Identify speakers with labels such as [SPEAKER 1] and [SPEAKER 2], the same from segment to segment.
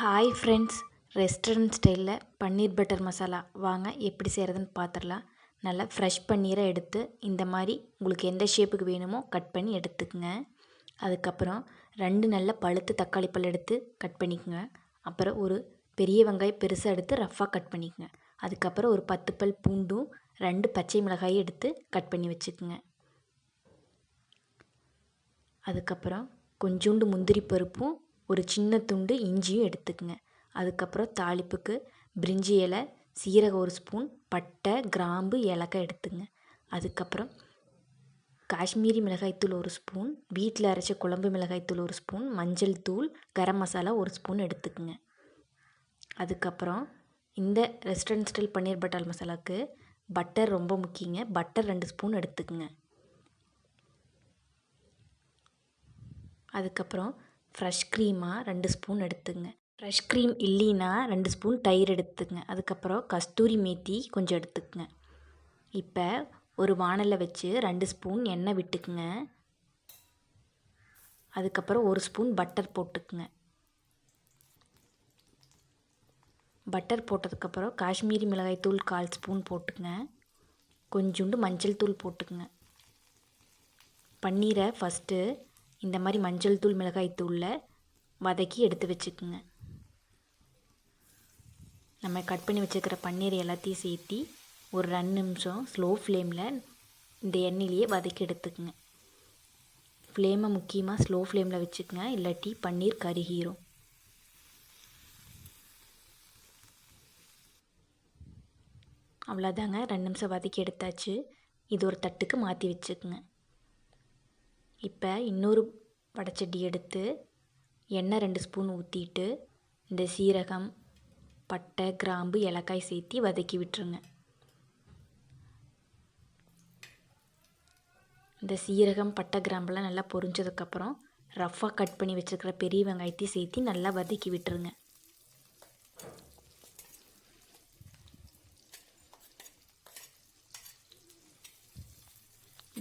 [SPEAKER 1] Hi friends restaurant ஸ்டைலில் பன்னீர் butter masala. வாங்க எப்படி செய்கிறதுன்னு பார்த்துடலாம் நல்லா ஃப்ரெஷ் பன்னீரை எடுத்து இந்த மாதிரி உங்களுக்கு எந்த ஷேப்புக்கு வேணுமோ கட் பண்ணி எடுத்துக்கங்க. அதுக்கப்புறம் ரெண்டு நல்ல பழுத்து தக்காளி பழம் எடுத்து கட் பண்ணிக்கோங்க. அப்புறம் ஒரு பெரிய வெங்காயம் பெருசாக எடுத்து ரஃப்பாக கட் பண்ணிக்கோங்க. அதுக்கப்புறம் ஒரு பத்து பல் பூண்டும் ரெண்டு பச்சை மிளகாயும் எடுத்து கட் பண்ணி வச்சுக்கோங்க. அதுக்கப்புறம் கொஞ்சோண்டு முந்திரி பருப்பும் ஒரு சின்ன துண்டு இஞ்சியும் எடுத்துக்கங்க. அதுக்கப்புறம் தாளிப்புக்கு பிரிஞ்சி இலை சீரகம் ஒரு ஸ்பூன் பட்டை கிராம்பு ஏலக்காய் எடுத்துங்க அதுக்கப்புறம் காஷ்மீரி மிளகாய்த்தூள் ஒரு ஸ்பூன் வீட்டில் அரைச்ச குழம்பு மிளகாய்த்தூள் ஒரு ஸ்பூன் மஞ்சள் தூள் கரம் மசாலா ஒரு ஸ்பூன் எடுத்துக்குங்க. அதுக்கப்புறம் இந்த ரெஸ்டாரண்ட் ஸ்டைல் பன்னீர் பட்டால் மசாலாவுக்கு பட்டர் ரொம்ப முக்கியங்க. பட்டர் ரெண்டு ஸ்பூன் எடுத்துக்குங்க. அதுக்கப்புறம் ஃப்ரெஷ் க்ரீமாக ரெண்டு ஸ்பூன் எடுத்துங்க. ஃப்ரெஷ் க்ரீம் இல்லைன்னா ரெண்டு ஸ்பூன் தயிர் எடுத்துங்க. அதுக்கப்புறம் கஸ்தூரி மேத்தி கொஞ்சம் எடுத்துக்கங்க. இப்போ ஒரு வானலில் வச்சு ரெண்டு ஸ்பூன் எண்ணெய் விட்டுக்குங்க. அதுக்கப்புறம் ஒரு ஸ்பூன் பட்டர் போட்டுக்குங்க. பட்டர் போட்டதுக்கப்புறம் காஷ்மீரி மிளகாய் தூள் கால் ஸ்பூன் போட்டுக்குங்க. கொஞ்சோண்டு மஞ்சள் தூள் போட்டுக்குங்க. பன்னீரை ஃபஸ்ட்டு இந்த மாதிரி மஞ்சள் தூள் மிளகாய் தூளில் வதக்கி எடுத்து வச்சுக்குங்க. நம்ம கட் பண்ணி வச்சுருக்கிற பன்னீர் எல்லாத்தையும் சேர்த்தி ஒரு ரெண்டு நிமிஷம் ஸ்லோ ஃப்ளேமில் இந்த எண்ணெயிலேயே வதக்கி எடுத்துக்குங்க. ஃப்ளேமை முக்கியமாக ஸ்லோ ஃப்ளேமில் வச்சுக்கோங்க இல்லாட்டி பன்னீர் கருகிரும். அவ்வளோதாங்க ரெண்டு நிமிஷம் வதக்கி எடுத்தாச்சு. இது ஒரு தட்டுக்கு மாற்றி வச்சுக்குங்க. இப்போ இன்னொரு வடைச்சட்டி எடுத்து எண்ணெய் ரெண்டு ஸ்பூன் ஊற்றிட்டு இந்த சீரகம் பட்டை கிராம்பு ஏலக்காய் சேர்த்தி வதக்கி விட்டுருங்க. இந்த சீரகம் பட்டை கிராம்பெலாம் நல்லா பொரிஞ்சதுக்கப்புறம் ரஃப்பாக கட் பண்ணி வச்சுருக்கிற பெரிய வெங்காயத்தையும் சேர்த்தி நல்லா வதக்கி விட்டுருங்க.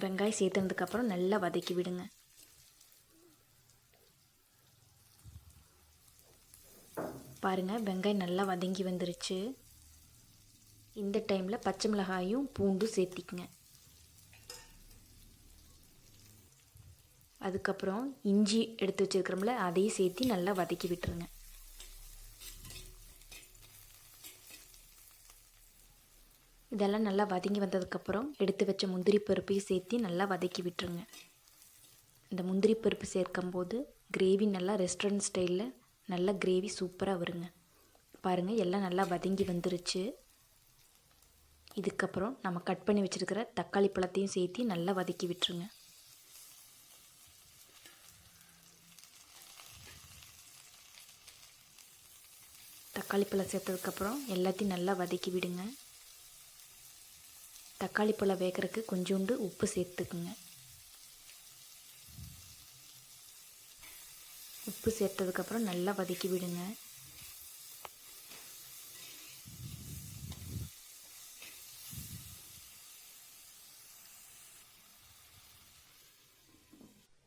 [SPEAKER 1] வெங்காயம் சேர்த்துனதுக்கப்புறம் நல்லா வதக்கி விடுங்க. பாருங்கள் வெங்காயம் நல்லா வதங்கி வந்துருச்சு. இந்த டைமில் பச்சை மிளகாயும் பூண்டும் சேர்த்திக்குங்க. அதுக்கப்புறம் இஞ்சி எடுத்து வச்சுருக்கிறோம்ல அதையும் சேர்த்து நல்லா வதக்கி விட்டுருங்க. இதெல்லாம் நல்லா வதங்கி வந்ததுக்கப்புறம் எடுத்து வச்ச முந்திரி பருப்பையும் சேர்த்து நல்லா வதக்கி விட்டுருங்க. இந்த முந்திரி பருப்பு சேர்க்கும்போது கிரேவி நல்லா ரெஸ்டாரண்ட் ஸ்டைலில் நல்லா கிரேவி சூப்பராக வருங்க. பாருங்கள் எல்லாம் நல்லா வதங்கி வந்துருச்சு. இதுக்கப்புறம் நம்ம கட் பண்ணி வச்சுருக்கிற தக்காளி பழத்தையும் சேர்த்து நல்லா வதக்கி விட்டுருங்க. தக்காளி பழம் சேர்த்ததுக்கப்புறம் எல்லாத்தையும் நல்லா வதக்கி விடுங்க. தக்காளி பழம் வேகிறதுக்கு கொஞ்சோண்டு உப்பு சேர்த்துக்குங்க. உப்பு சேர்த்ததுக்கப்புறம் நல்லா வதக்கி விடுங்க.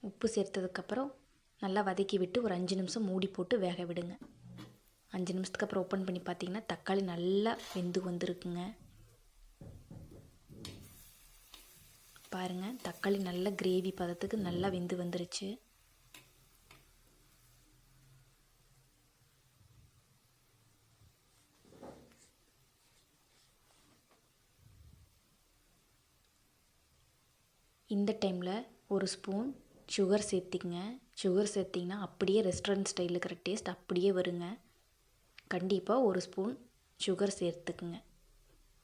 [SPEAKER 1] உப்பு சேர்த்ததுக்கப்புறம் நல்லா வதக்கி விட்டு ஒரு அஞ்சு நிமிஷம் மூடி போட்டு வேக விடுங்க. அஞ்சு நிமிஷத்துக்கு அப்புறம் ஓப்பன் பண்ணி பார்த்தீங்கன்னா தக்காளி நல்லா வெந்து வந்திருக்குங்க. பாருங்கள் தக்காளி நல்ல கிரேவி பதத்துக்கு நல்லா வெந்து வந்துருச்சு. இந்த டைமில் ஒரு ஸ்பூன் சுகர் சேர்த்திங்க சுகர் சேர்த்திங்கன்னா அப்படியே ரெஸ்டாரண்ட் ஸ்டைலில் இருக்கிற டேஸ்ட் அப்படியே வருங்க. கண்டிப்பாக ஒரு ஸ்பூன் சுகர் சேர்த்துக்குங்க.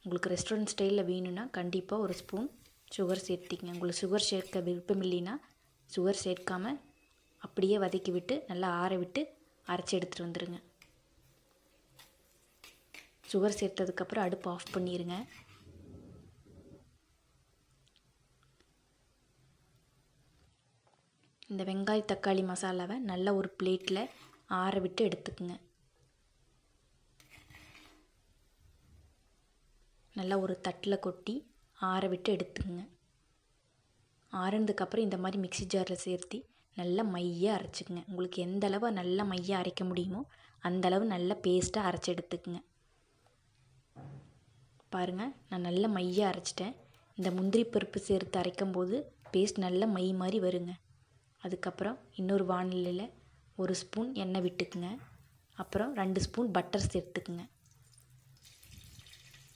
[SPEAKER 1] உங்களுக்கு ரெஸ்டாரண்ட் ஸ்டைலில் வேணும்னா கண்டிப்பாக ஒரு ஸ்பூன் சுகர் சேர்த்திங்க உங்களுக்கு சுகர் சேர்க்க விருப்பம் இல்லைன்னா சுகர் சேர்க்காமல் அப்படியே வதக்கி விட்டு நல்லா ஆற விட்டு அரைச்சி எடுத்துகிட்டு வந்துடுங்க சுகர் சேர்த்ததுக்கப்புறம் அடுப்பு ஆஃப் பண்ணிடுங்க இந்த வெங்காய தக்காளி மசாலாவை நல்ல ஒரு பிளேட்டில் ஆற விட்டு எடுத்துக்குங்க. நல்லா ஒரு தட்டில் கொட்டி ஆற விட்டு எடுத்துக்குங்க. ஆறுனதுக்கப்புறம் இந்த மாதிரி மிக்சி ஜாரில் சேர்த்து நல்லா மையாக அரைச்சிக்கங்க. உங்களுக்கு எந்த அளவு நல்லா மையாக அரைக்க முடியுமோ அந்தளவு நல்ல பேஸ்ட்டாக அரைச்சி எடுத்துக்குங்க. பாருங்கள் நான் நல்லா மையாக அரைச்சிட்டேன். இந்த முந்திரி பருப்பு சேர்த்து அரைக்கும் போது பேஸ்ட் நல்ல மை மாதிரி வருங்க. அதுக்கப்புறம் இன்னொரு வானிலையில் ஒரு ஸ்பூன் எண்ணெய் விட்டுக்குங்க. அப்புறம் ரெண்டு ஸ்பூன் பட்டர் சேர்த்துக்குங்க.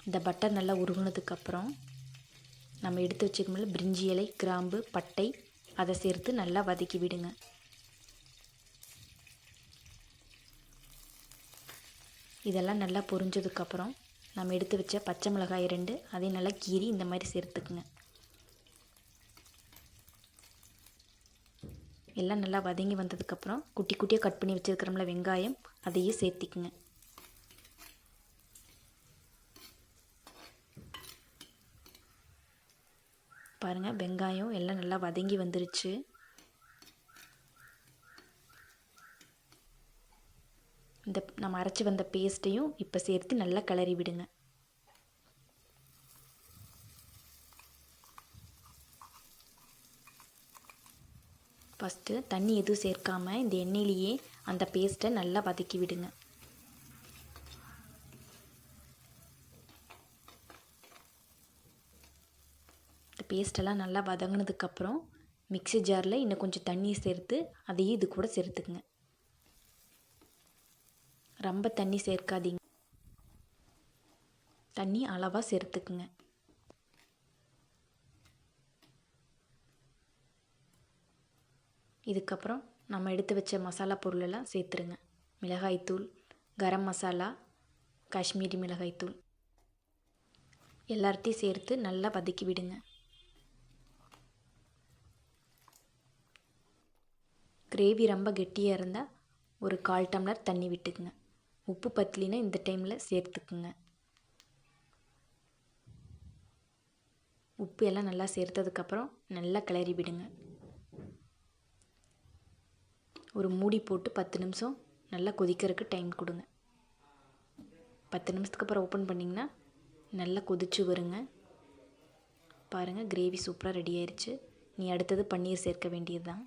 [SPEAKER 1] இந்த பட்டர் நல்லா உருகுனதுக்கப்புறம் நம்ம எடுத்து வச்சுக்கோம்ல பிரிஞ்சி இலை கிராம்பு பட்டை அதை சேர்த்து நல்லா வதக்கி விடுங்க. இதெல்லாம் நல்லா பொரிஞ்சதுக்கப்புறம் நம்ம எடுத்து வச்ச பச்சை மிளகாய் ரெண்டு அதையும் நல்லா கீறி இந்த மாதிரி சேர்த்துக்குங்க. எல்லாம் நல்லா வதங்கி வந்ததுக்கப்புறம் குட்டி குட்டியாக கட் பண்ணி வச்சுருக்கிறோம்ல வெங்காயம் அதையும் சேர்த்திக்குங்க பாருங்கள் வெங்காயம் எல்லாம் நல்லா வதங்கி வந்துருச்சு. இந்த நம்ம அரைச்சி வந்த பேஸ்ட்டையும் இப்போ சேர்த்து நல்லா கிளறி விடுங்க. ஃபஸ்ட்டு தண்ணி எதுவும் சேர்க்காமல் இந்த எண்ணெயிலேயே அந்த பேஸ்ட்டை நல்லா வதக்கி விடுங்க. பேஸ்ட்டெல்லாம் பேஸ்டெல்லாம் நல்லா வதங்கினதுக்கப்புறம் மிக்ஸி ஜாரில் இன்னும் கொஞ்சம் தண்ணி சேர்த்து அதையும் இது கூட சேர்த்துக்குங்க. ரொம்ப தண்ணி சேர்க்காதீங்க. தண்ணி அளவாக சேர்த்துக்குங்க. இதுக்கப்புறம் நம்ம எடுத்து வச்ச மசாலா பொருளெல்லாம் சேர்த்துருங்க. மிளகாய்த்தூள் கரம் மசாலா காஷ்மீரி மிளகாய்த்தூள். எல்லாத்தையும் சேர்த்து நல்லா வதக்கி விடுங்க. கிரேவி ரொம்ப கெட்டியாக இருந்தால் ஒரு கால் டம்ளர் தண்ணி விட்டுக்குங்க. உப்பு பத்தலினா இந்த டைமில் சேர்த்துக்குங்க. உப்பு எல்லாம் நல்லா சேர்த்ததுக்கப்புறம் நல்லா கிளறி விடுங்க. ஒரு மூடி போட்டு பத்து நிமிஷம் நல்லா கொதிக்கிறதுக்கு டைம் கொடுங்க. பத்து நிமிஷத்துக்கு அப்புறம் ஓப்பன் பண்ணிங்கன்னா நல்லா கொதிச்சு வருங்க. பாருங்கள் கிரேவி சூப்பராக ரெடி ஆயிடுச்சு நீ அடுத்தது பன்னீர் சேர்க்க வேண்டியது தான்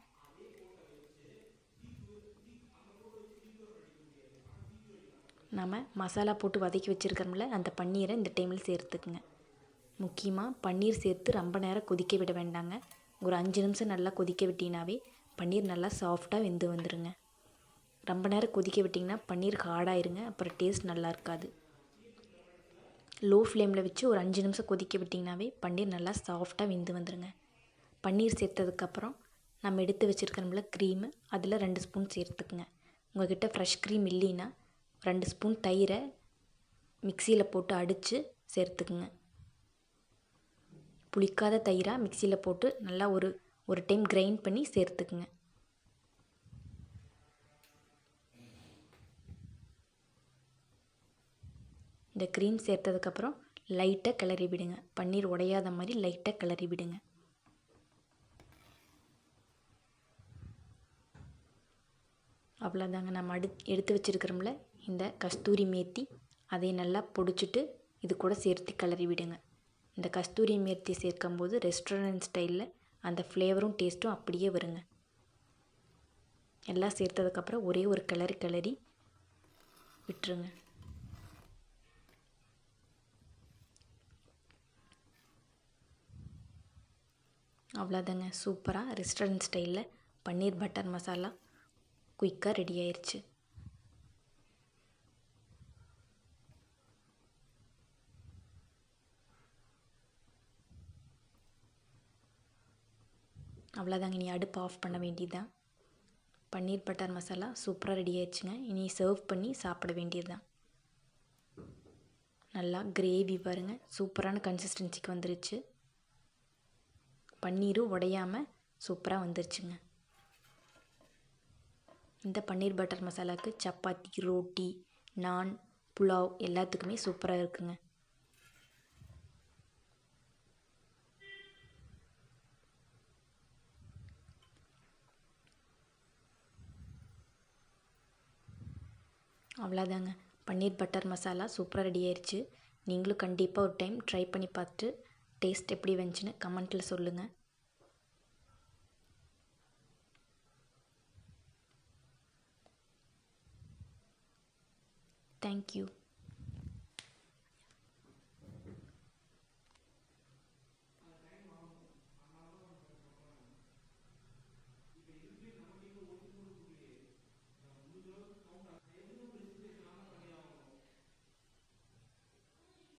[SPEAKER 1] நம்ம மசாலா போட்டு வதக்கி வச்சுருக்கிறோம்ல அந்த பன்னீரை இந்த டைமில் சேர்த்துக்குங்க. முக்கியமாக பன்னீர் சேர்த்து ரொம்ப நேரம் கொதிக்க விட வேண்டாங்க. ஒரு அஞ்சு நிமிஷம் நல்லா கொதிக்க விட்டினாவே பன்னீர் நல்லா சாஃப்டாக வெந்து வந்துடுங்க ரொம்ப நேரம் கொதிக்க விட்டிங்கன்னா பன்னீர் ஹார்டாயிருங்க அப்புறம் டேஸ்ட் நல்லா இருக்காது. லோ ஃப்ளேமில் வச்சு ஒரு அஞ்சு நிமிஷம் கொதிக்க விட்டிங்கனாவே பன்னீர் நல்லா சாஃப்டாக வெந்து வந்துடுங்க பன்னீர் சேர்த்ததுக்கப்புறம் நம்ம எடுத்து வச்சுருக்கிறோம்ல க்ரீமு அதில் ரெண்டு ஸ்பூன் சேர்த்துக்குங்க. உங்கள்கிட்ட ஃப்ரெஷ் க்ரீம் இல்லைன்னா ரெண்டு ஸ்பூன் தயிரை மிக்சியில் போட்டு அடித்து சேர்த்துக்குங்க. புளிக்காத தயிராக மிக்சியில் போட்டு நல்லா ஒரு ஒரு டைம் கிரைண்ட் பண்ணி சேர்த்துக்குங்க. இந்த க்ரீம் சேர்த்ததுக்கப்புறம் லைட்டாக கிளறி விடுங்க. பன்னீர் உடையாத மாதிரி லைட்டாக கிளறி விடுங்க. அவ்வளோதாங்க நம்ம அடு எடுத்து வச்சுருக்கிறோம்ல? இந்த கஸ்தூரி மேத்தி அதை நல்லா பொடிச்சிட்டு இது கூட சேர்த்து கிளறி விடுங்க. இந்த கஸ்தூரி மேத்தி சேர்க்கும்போது ரெஸ்டாரண்ட் ஸ்டைலில் அந்த ஃப்ளேவரும் டேஸ்ட்டும் அப்படியே வருங்க. எல்லாம் சேர்த்ததுக்கப்புறம் ஒரே ஒரு கிளறி கிளறி விட்டுருங்க. அவ்வளோதாங்க சூப்பராக ரெஸ்டாரண்ட் ஸ்டைலில் பன்னீர் பட்டர் மசாலா குயிக்காக ரெடி ஆயிடுச்சு அவ்வளோதாங்க இனி அடுப்பு ஆஃப் பண்ண வேண்டியதுதான் பன்னீர் பட்டர் மசாலா சூப்பராக ரெடி ஆயிடுச்சுங்க. இனி சர்வ் பண்ணி சாப்பிட வேண்டியது தான் நல்லா கிரேவி பாருங்கள் சூப்பரான கன்சிஸ்டன்சிக்கு வந்துருச்சு. பன்னீரும் உடையாமல் சூப்பராக வந்துருச்சுங்க. இந்த பன்னீர் பட்டர் மசாலாவுக்கு சப்பாத்தி ரோட்டி நான் புலாவ் எல்லாத்துக்குமே சூப்பராக இருக்குங்க. அவ்வளோதாங்க பன்னீர் பட்டர் மசாலா சூப்பராக ரெடி ஆயிடுச்சு நீங்களும் கண்டிப்பாக ஒரு டைம் ட்ரை பண்ணி பார்த்துட்டு டேஸ்ட் எப்படி வந்துச்சுன்னு கமெண்ட்டில் சொல்லுங்கள் தேங்க்யூ